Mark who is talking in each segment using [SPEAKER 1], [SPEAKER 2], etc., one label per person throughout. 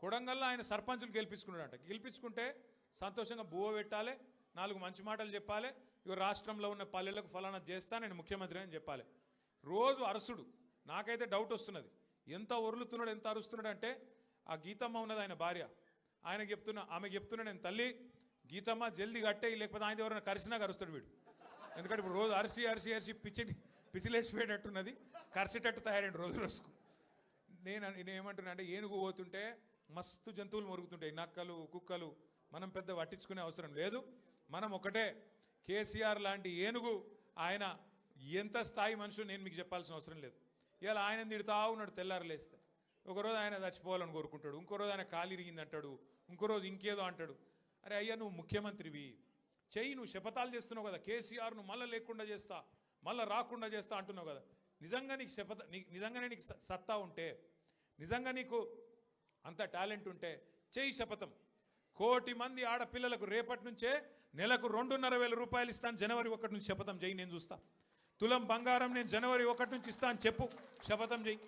[SPEAKER 1] కొడంగల్లో ఆయన సర్పంచులు గెలిపించుకున్నాడంట. గెలిపించుకుంటే సంతోషంగా బువ్వ పెట్టాలి నాలుగు మంచి మాటలు చెప్పాలి ఇక రాష్ట్రంలో ఉన్న పల్లెలకు ఫలానా చేస్తా నేను ముఖ్యమంత్రి అని చెప్పాలి. రోజు అరసుడు. నాకైతే డౌట్ వస్తున్నది. ఎంత ఒరులుతున్నాడు ఎంత అరుస్తున్నాడు అంటే ఆ గీతమ్మ ఉన్నది ఆయన భార్య. ఆయన చెప్తున్నా ఆమె చెప్తున్నా నేను తల్లి గీతమ్మ జల్దీ కట్టే లేకపోతే ఆయన ఎవరైనా కరిసినా కరుస్తాడు వీడు. ఎందుకంటే ఇప్పుడు రోజు అరిసి అరిసి అరిసి పిచ్చి పిచ్చిలేసిపోయేటట్టున్నది కరిసేటట్టు తయారైంది రోజు రోజుకు. నేను నేను ఏమంటున్నా అంటే ఏనుగు పోతుంటే మస్తు జంతువులు మురుగుతుంటాయి. నక్కలు కుక్కలు మనం పెద్ద పట్టించుకునే అవసరం లేదు. మనం ఒకటే కేసీఆర్ లాంటి ఏనుగు ఆయన ఎంత స్థాయి మనుషులు నేను మీకు చెప్పాల్సిన అవసరం లేదు. ఇవాళ ఆయన తిడుతా ఉన్నాడు తెల్లారలేస్తే ఒకరోజు ఆయన చచ్చిపోవాలని కోరుకుంటాడు. ఇంకో రోజు ఆయన కాలు ఇరిగింది అంటాడు. ఇంకో రోజు ఇంకేదో అంటాడు. అరే అయ్యా నువ్వు ముఖ్యమంత్రివి. చెయ్యి నువ్వు శపథాలు చేస్తున్నావు కదా. కేసీఆర్ను మళ్ళీ లేకుండా చేస్తా మళ్ళీ రాకుండా చేస్తా అంటున్నావు కదా. నిజంగా నీకు శపథ నీ నిజంగానే నీకు సత్తా ఉంటే నిజంగా నీకు అంత టాలెంట్ ఉంటే చెయ్యి శపథం. కోటి మంది ఆడపిల్లలకు రేపటి నుంచే నెలకు రెండున్నర వేల రూపాయలు ఇస్తాను జనవరి ఒకటి నుంచి శపథం చేయి నేను చూస్తా. తులం బంగారం నేను జనవరి ఒకటి నుంచి ఇస్తాను చెప్పు శపథం చేయి.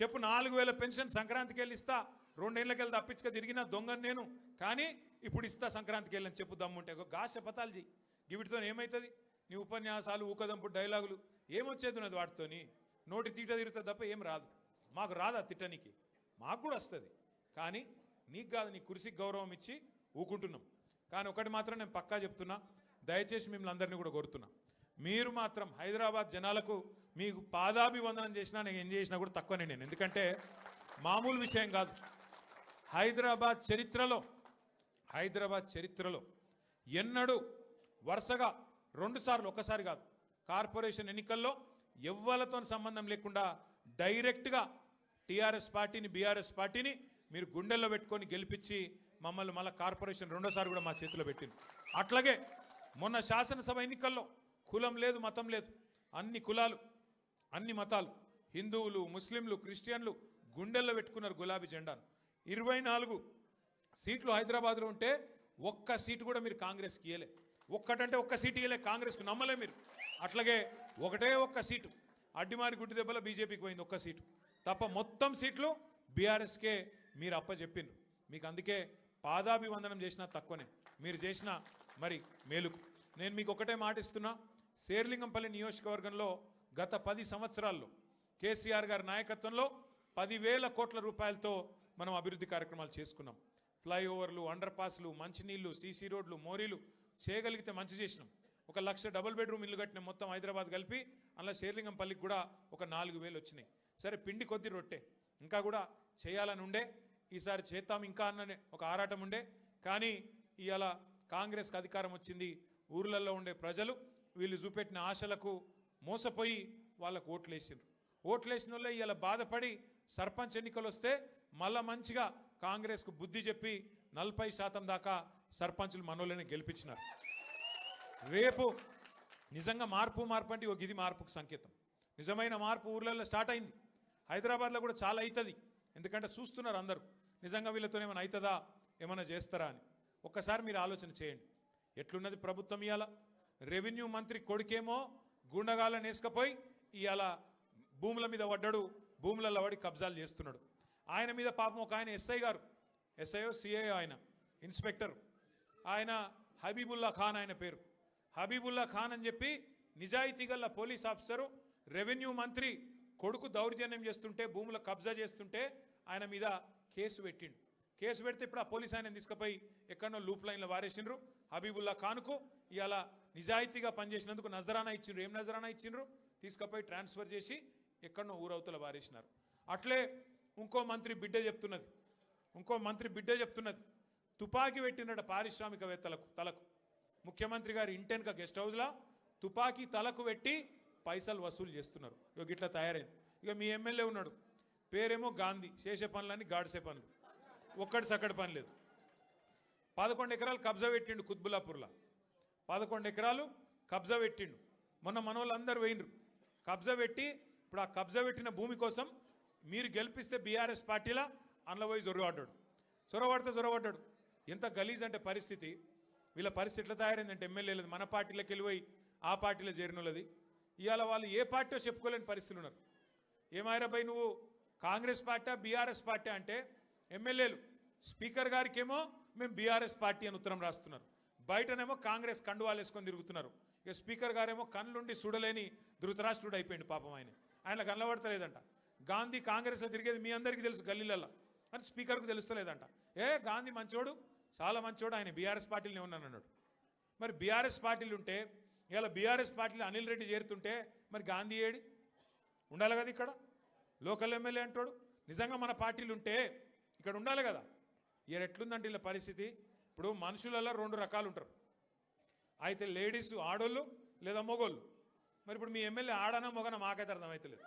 [SPEAKER 1] చెప్పు నాలుగు వేల పెన్షన్ సంక్రాంతికి వెళ్ళి ఇస్తా. రెండేళ్ళకి వెళ్ళి తప్పించుక తిరిగిన దొంగను నేను కానీ ఇప్పుడు ఇస్తా సంక్రాంతికి వెళ్ళని చెప్పు దమ్ముంటే. ఒక గా శపథాలు చెయ్యి గివిటితో ఏమవుతుంది నీ ఉపన్యాసాలు ఊకదంపు డైలాగులు ఏమొచ్చేది ఉన్నది వాటితోని? నోటి తీట తిరుగుతుంది తప్ప ఏం రాదు. మాకు రాదా తిట్టనికి? మాకు కూడా వస్తుంది. కానీ నీకు కాదు నీ కురిసికి గౌరవం ఇచ్చి ఊకుంటున్నాం. కానీ ఒకటి మాత్రం నేను పక్కా చెప్తున్నా దయచేసి మిమ్మల్ని అందరినీ కూడా కోరుతున్నా. మీరు మాత్రం హైదరాబాద్ జనాలకు మీకు పాదాభివందనం చేసినా నేను ఏం చేసినా కూడా తక్కువనే నేను. ఎందుకంటే మామూలు విషయం కాదు. హైదరాబాద్ చరిత్రలో హైదరాబాద్ చరిత్రలో ఎన్నడూ వరుసగా రెండుసార్లు ఒకసారి కాదు కార్పొరేషన్ ఎన్నికల్లో ఎవ్వలతో సంబంధం లేకుండా డైరెక్ట్గా టీఆర్ఎస్ పార్టీని బీఆర్ఎస్ పార్టీని మీరు గుండెల్లో పెట్టుకొని గెలిపించి మమ్మల్ని మళ్ళీ కార్పొరేషన్ రెండోసారి కూడా మా చేతిలో పెట్టింది అట్లాగే మొన్న శాసనసభ ఎన్నికల్లో కులం లేదు మతం లేదు. అన్ని కులాలు అన్ని మతాలు హిందువులు ముస్లింలు క్రిస్టియన్లు గుండెల్లో పెట్టుకున్నారు గులాబీ జెండాను. ఇరవై నాలుగు సీట్లు హైదరాబాద్లో ఉంటే ఒక్క సీటు కూడా మీరు కాంగ్రెస్కి ఇయ్యలే. ఒక్కటంటే ఒక్క సీటు ఇయ్యలే కాంగ్రెస్కి నమ్మలే మీరు. అట్లాగే ఒకటే ఒక్క సీటు అడ్డిమారి గుడ్డి దెబ్బల బీజేపీకి పోయింది ఒక్క సీటు. తప్ప మొత్తం సీట్లు బీఆర్ఎస్కే మీరు అప్పచెప్పిండ్రు మీకు అందుకే పాదాభివందనం చేసినా తక్కువనే. మీరు చేసిన మరి మేలుకు. నేను మీకు ఒకటే మాట ఇస్తున్నా. శేర్లింగంపల్లి నియోజకవర్గంలో గత పది సంవత్సరాల్లో కేసీఆర్ గారి నాయకత్వంలో పదివేల కోట్ల రూపాయలతో మనం అభివృద్ధి కార్యక్రమాలు చేసుకున్నాం. ఫ్లైఓవర్లు అండర్ పాస్లు మంచినీళ్ళు సీసీ రోడ్లు మోరీలు చేయగలిగితే మంచి చేసినాం. ఒక లక్ష డబుల్ బెడ్రూమ్ ఇల్లు కట్టిన మొత్తం హైదరాబాద్ కలిపి అలా శేర్లింగంపల్లికి కూడా ఒక నాలుగు వేలు వచ్చినాయి. సరే పిండి కొద్ది రొట్టె. ఇంకా కూడా చేయాలని ఉండే ఈసారి చేద్దాం ఇంకా అన్న ఒక ఆరాటం ఉండే. కానీ ఇవాళ కాంగ్రెస్కి అధికారం వచ్చింది ఊర్లలో ఉండే ప్రజలు వీళ్ళు చూపెట్టిన ఆశలకు మోసపోయి వాళ్ళకు ఓట్లు వేసిండ్రు ఓట్లు వేసిన వాళ్ళే ఇవాళ బాధపడి సర్పంచ్ ఎన్నికలు వస్తే మళ్ళా మంచిగా కాంగ్రెస్కు బుద్ధి చెప్పి నలభై శాతం దాకా సర్పంచులు మనోళ్ళని గెలిపించినారు. రేపు నిజంగా మార్పు మార్పు అంటే ఒక ఇది మార్పుకు సంకేతం. నిజమైన మార్పు ఊర్లలో స్టార్ట్ అయింది. హైదరాబాద్లో కూడా చాలా అవుతుంది. ఎందుకంటే చూస్తున్నారు అందరూ నిజంగా వీళ్ళతో ఏమైనా అవుతుందా ఏమైనా చేస్తారా అని. ఒక్కసారి మీరు ఆలోచన చేయండి. ఎట్లున్నది ప్రభుత్వం ఇవాళ రెవెన్యూ మంత్రి కొడుకేమో గుండగాలను వేసుకపోయి ఇవాళ భూముల మీద పడ్డాడు భూములలో వాడి కబ్జాలు చేస్తున్నాడు. ఆయన మీద పాపం ఒక ఆయన ఎస్ఐ గారు ఎస్ఐఓ సిఐ ఆయన ఇన్స్పెక్టర్. ఆయన హబీబుల్లా ఖాన్ ఆయన పేరు. హబీబుల్లా ఖాన్ అని చెప్పి నిజాయితీ గల పోలీస్ ఆఫీసరు రెవెన్యూ మంత్రి కొడుకు దౌర్జన్యం చేస్తుంటే భూముల కబ్జా చేస్తుంటే ఆయన మీద కేసు పెట్టిండు. కేసు పెడితే ఇప్పుడు ఆ పోలీస్ ఆయన తీసుకుపోయి ఎక్కడో లూప్ లైన్లో వారేసిండ్రు. హబీబుల్లా ఖాన్కు ఇవాళ నిజాయితీగా పనిచేసినందుకు నజరానా ఇచ్చిండ్రు. ఏం నజరానా ఇచ్చిండ్రు? తీసుకుపోయి ట్రాన్స్ఫర్ చేసి ఎక్కడో ఊరవతల వారేసినారు. అట్లే ఇంకో మంత్రి బిడ్డ చెప్తున్నది. ఇంకో మంత్రి బిడ్డ చెప్తున్నది. తుపాకీ పెట్టినట పారిశ్రామికవేత్తలకు తలకు. ముఖ్యమంత్రి గారి ఇంటెన్క గెస్ట్ హౌస్లో తుపాకీ తలకు పెట్టి పైసలు వసూలు చేస్తున్నారు. ఇక ఇట్లా తయారైంది. ఇక మీ ఎమ్మెల్యే ఉన్నాడు. పేరేమో గాంధీ. చేసే పనులని గాడిసే పనులు. ఒక్కటి సక్కడి పని లేదు. పదకొండు ఎకరాలు కబ్జా పెట్టిండు కుత్బులాపూర్లా పదకొండు ఎకరాలు కబ్జా పెట్టిండు. మొన్న మన వాళ్ళందరూ పోయినరు కబ్జా పెట్టి ఇప్పుడు ఆ కబ్జా పెట్టిన భూమి కోసం మీరు గెలిపిస్తే బీఆర్ఎస్ పార్టీలా అందులో పోయి జొరగబడ్డాడు. చొరబడితే చొరబడ్డాడు ఎంత గలీజ్ అంటే పరిస్థితి. వీళ్ళ పరిస్థితి ఎట్లా తయారైందంటే ఎమ్మెల్యేలది మన పార్టీలోకి వెళ్ళిపోయి ఆ పార్టీలో చేరినోళ్ళది. ఇవాళ వాళ్ళు ఏ పార్టీ చెప్పుకోలేని పరిస్థితులు ఉన్నారు. ఏమాయరాబాయి నువ్వు? కాంగ్రెస్ పార్టీ బీఆర్ఎస్ పార్టీ అంటే ఎమ్మెల్యేలు. స్పీకర్ గారికేమో మేము బీఆర్ఎస్ పార్టీ అని ఉత్తరం రాస్తున్నారు. బయటనేమో కాంగ్రెస్ కండువాలు వేసుకొని తిరుగుతున్నారు. ఇక స్పీకర్ గారేమో కళ్ళుండి చూడలేని ధృతరాష్ట్రుడు అయిపోయింది పాపం ఆయన. ఆయన కనబడతలేదంట గాంధీ కాంగ్రెస్లో తిరిగేది మీ అందరికీ తెలుసు గల్లీలలో అని స్పీకర్కు తెలుస్తలేదంట. ఏ గాంధీ మంచోడు? చాలా మంచోడు ఆయన. బీఆర్ఎస్ పార్టీలోనే ఉన్నాను అన్నాడు మరి బీఆర్ఎస్ పార్టీలు ఉంటే ఇలా బీఆర్ఎస్ పార్టీలో అనిల్ రెడ్డి చేరుతుంటే మరి గాంధీ ఏడి? ఉండాలి కదా ఇక్కడ? లోకల్ ఎమ్మెల్యే అంటాడు. నిజంగా మన పార్టీలు ఉంటే ఇక్కడ ఉండాలి కదా? ఇక్కడ ఎట్లుందంటే ఇలా పరిస్థితి? ఇప్పుడు మనుషులలో రెండు రకాలు ఉంటారు. అయితే లేడీస్ ఆడోళ్ళు లేదా మొగోళ్ళు? మరి ఇప్పుడు మీ ఎమ్మెల్యే ఆడనా మొగనా మాకైతే అర్థమవుతలేదు